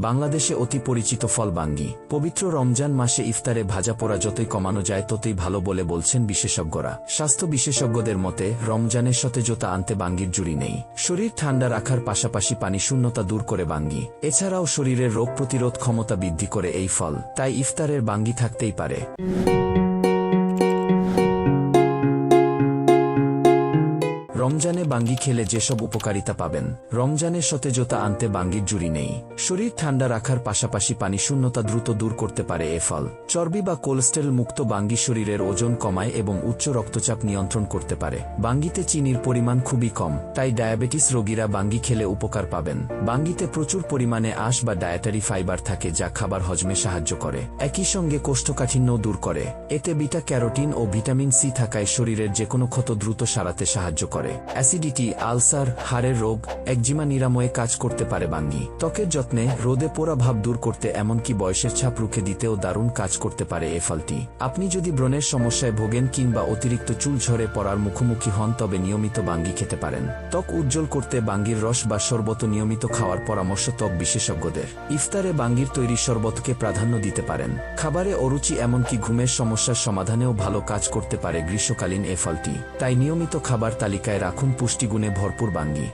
বাংলাদেশে অতি পরিচিত ফল বাঙ্গি পবিত্র রমজান মাসে ইফতারে ভাজা পোড়া যতই কমানো যায় ততই ভালো বলে বলছেন বিশেষজ্ঞরা। স্বাস্থ্য বিশেষজ্ঞদের মতে, রমজানের সতেজতা আনতে বাঙ্গির জুড়ি নেই। শরীর ঠান্ডা রাখার পাশাপাশি পানি শূন্যতা দূর করে বাঙ্গি। এছাড়াও শরীরের রোগ প্রতিরোধ ক্ষমতা বৃদ্ধি করে এই ফল, তাই ইফতারের বাঙ্গি থাকতেই পারে। রমজানে বাঙ্গি খেলে যেসব উপকারিতা পাবেন, রমজানের সতেজতা আনতে বাঙ্গির জুড়ি নেই। শরীর ঠান্ডা রাখার পাশাপাশি পানি শূন্যতা দ্রুত দূর করতে পারে এ ফল। চর্বি বা কোলেস্টেরল মুক্ত বাঙ্গি শরীরের ওজন কমায় এবং উচ্চ রক্তচাপ নিয়ন্ত্রণ করতে পারে। বাঙ্গিতে চিনির পরিমাণ খুবই কম, তাই ডায়াবেটিস রোগীরা বাঙ্গি খেলে উপকার পাবেন। বাঙ্গিতে প্রচুর পরিমাণে আঁশ বা ডায়েটারি ফাইবার থাকে যা খাবার হজমে সাহায্য করে। একই সঙ্গে কোষ্ঠকাঠিন্য দূর করে। এতে বিটা ক্যারোটিন ও ভিটামিন সি থাকায় শরীরের যে কোনো ক্ষত দ্রুত সারাতে সাহায্য করে। অ্যাসিডিটি, আলসার, হাড়ের রোগ, একজিমা নিরাময়ে কাজ করতে পারে বাঙ্গি। ত্বকের যত্নে রোদে পোড়া ভাব দূর করতে এমনকি বয়সের ছাপ রুখে দিতেও দারুণ কাজ করতে পারে এ ফলটি। আপনি যদি ব্রণের সমস্যায় ভোগেন কিংবা অতিরিক্ত চুল ঝরে পড়ার মুখোমুখি হন, তবে নিয়মিত বাঙ্গি খেতে পারেন। ত্বক উজ্জ্বল করতে বাঙ্গির রস বা শরবত নিয়মিত খাওয়ার পরামর্শ ত্বক বিশেষজ্ঞদের। ইফতারে বাঙ্গির তৈরি শরবতকে প্রাধান্য দিতে পারেন। খাবারে অরুচি এমনকি ঘুমের সমস্যার সমাধানেও ভালো কাজ করতে পারে গ্রীষ্মকালীন এ ফলটি। তাই নিয়মিত খাবার তালিকায় রাখুন। পুষ্টিগুণে ভরপুর বাঙ্গি।